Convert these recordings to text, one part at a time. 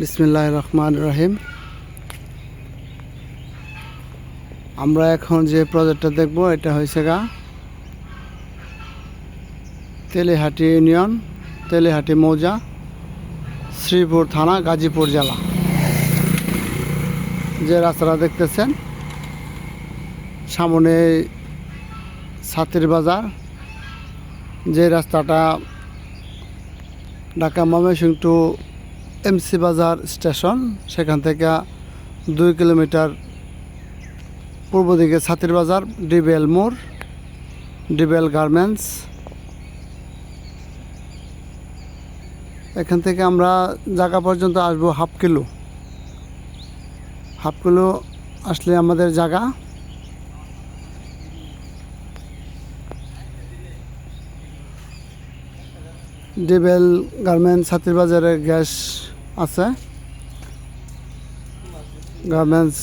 বিসমিল্লাহ রহমান রহিম। আমরা এখন যে প্রজেক্টটা দেখব, এটা হয়েছে গা তেলেহাটি ইউনিয়ন, তেলেহাটি মৌজা, শ্রীপুর থানা, গাজীপুর জেলা। যে রাস্তাটা দেখতেছেন, সামনে ছাতির বাজার। যে রাস্তাটা Dhaka Mymensingh to MC Bazar station, সেখান থেকে দুই কিলোমিটার পূর্ব দিকে ছাতির বাজার, ডিবেল মোড়, ডিবেল গার্মেন্টস। এখান থেকে আমরা জায়গা পর্যন্ত আসব হাফ কিলো। হাফ কিলো আসলে আমাদের জায়গা ডিবেল গার্মেন্টস, ছাতির বাজারে গ্যাস আছে। গার্মেন্টস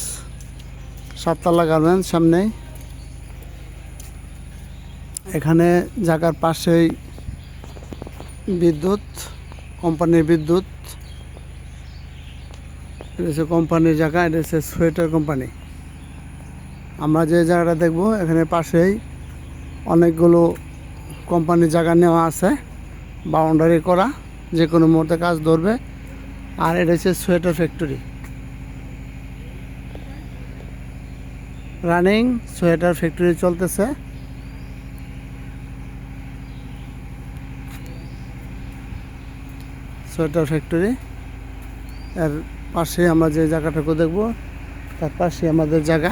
সাততলা গার্মেন্টস সামনেই। এখানে জায়গার পাশেই বিদ্যুৎ, কোম্পানির বিদ্যুৎ। এটা হচ্ছে কোম্পানির জায়গা, এটা হচ্ছে সোয়েটার কোম্পানি। আমরা যে জায়গাটা দেখব, এখানে পাশেই অনেকগুলো কোম্পানির জায়গা নেওয়া আছে। বাউন্ডারি করা যে কোনো মুহূর্তে কাজ ধরবে। আর এটা হচ্ছে sweater factory. Running sweater factory চলতেছে। Sweater factory. এর পাশে আমরা যে জায়গাটাকে দেখব, তার পাশে আমাদের জায়গা।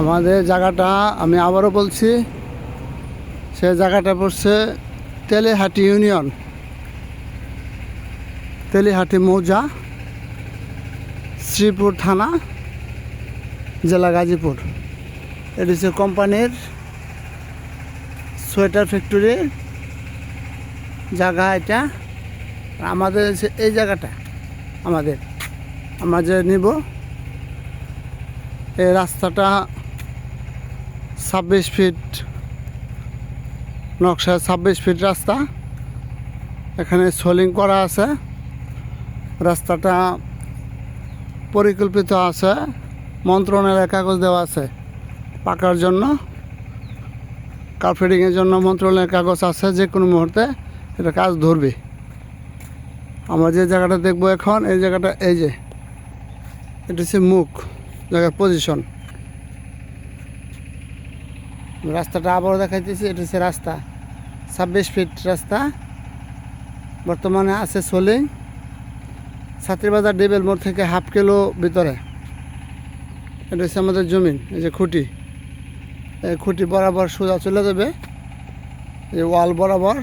আমাদের জায়গাটা আমি আবারও বলছি, সে জায়গাটা পড়ছে তেলেহাটি ইউনিয়ন। তেলিহাটি মৌজা, শ্রীপুর থানা, জেলা গাজীপুর। এটি হচ্ছে কোম্পানির সোয়েটার ফ্যাক্টরি জায়গা এটা। আমাদের হচ্ছে এই জায়গাটা আমাদের। আমরা যে নিব, এই রাস্তাটা ছাব্বিশ ফিট নকশা, ছাব্বিশ ফিট রাস্তা। এখানে সোলিং করা আছে। রাস্তাটা পরিকল্পিত আছে। মন্ত্রণালয়ের কাগজ দেওয়া আছে পাকার জন্য। কার্পেটিংয়ের জন্য মন্ত্রণালয়ের কাগজ আছে যে কোনো মুহূর্তে। এটা কাজ ধরবে। আমরা যে জায়গাটা দেখব এখন, এই জায়গাটা এই যে, এটা হচ্ছে মুখ, জায়গার পজিশন রাস্তাটা আবারও দেখাইতেছি, এটা হচ্ছে রাস্তা, ছাব্বিশ ফিট রাস্তা। বর্তমানে আছে সোলিং ছাত্রীবাজার ডেবেল মোড় থেকে হাফ কিলো ভিতরে। এটা হচ্ছে আমাদের জমিন, এই যে খুঁটি। এই খুঁটি বরাবর সোজা চলে যাবে, এই ওয়াল বরাবর,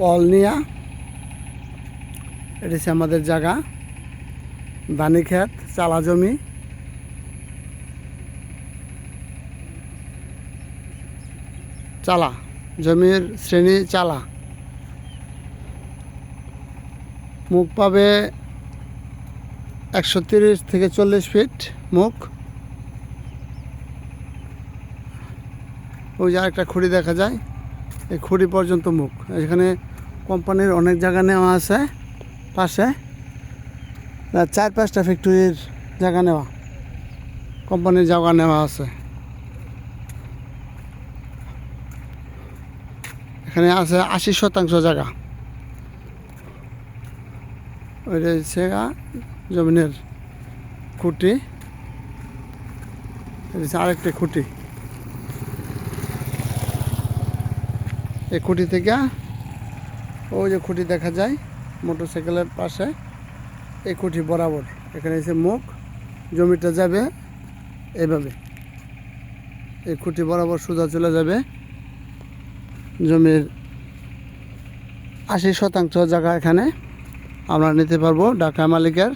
ওয়াল নিয়া। এটা হচ্ছে আমাদের জায়গা ধানি ক্ষেত চালা জমি। চালা, জমির শ্রেণি চালা। মুখ পাবে একশো তিরিশ থেকে চল্লিশ ফিট মুখ। ওই যে আরেকটা খুঁড়ি দেখা যায়, এই খুঁড়ি পর্যন্ত মুখ। এখানে কোম্পানির অনেক জায়গা নেওয়া আছে, পাশে। চার পাঁচটা ফ্যাক্টরির জায়গা নেওয়া, কোম্পানির জায়গা নেওয়া আছে। এখানে আছে আশি শতাংশ জায়গা। ওইটা হচ্ছে জমিনের খুঁটি। আরেকটা খুঁটি। এই খুঁটি থেকে ওই যে খুঁটি দেখা যায় মোটর সাইকেলের পাশে, এই খুঁটি বরাবর। এখানে এসে মুখ, জমিটা যাবে এইভাবে এই খুঁটি বরাবর সোজা চলে যাবে। জমির আশি শতাংশ জায়গা এখানে আমরা নিতে পারব ঢাকা মালিকের।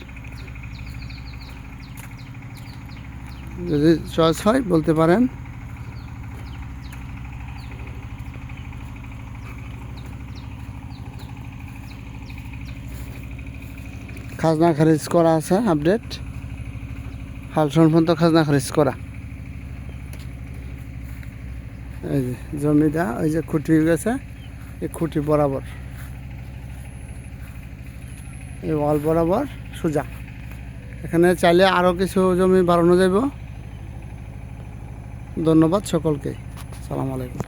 যদি চয়েস হয়, বলতে পারেন। খাজনা খারিজ করা আছে আপডেট হাল পর্যন্ত খাজনা খারিজ করা। এই যে জমিটা, ওই যে খুঁটি গেছে, এই খুঁটি বরাবর। এই ওয়াল বরাবর সোজা। এখানে চাইলে আরও কিছু জমি বাড়ানো যাব ধন্যবাদ সকলকে। সালাম আলাইকুম।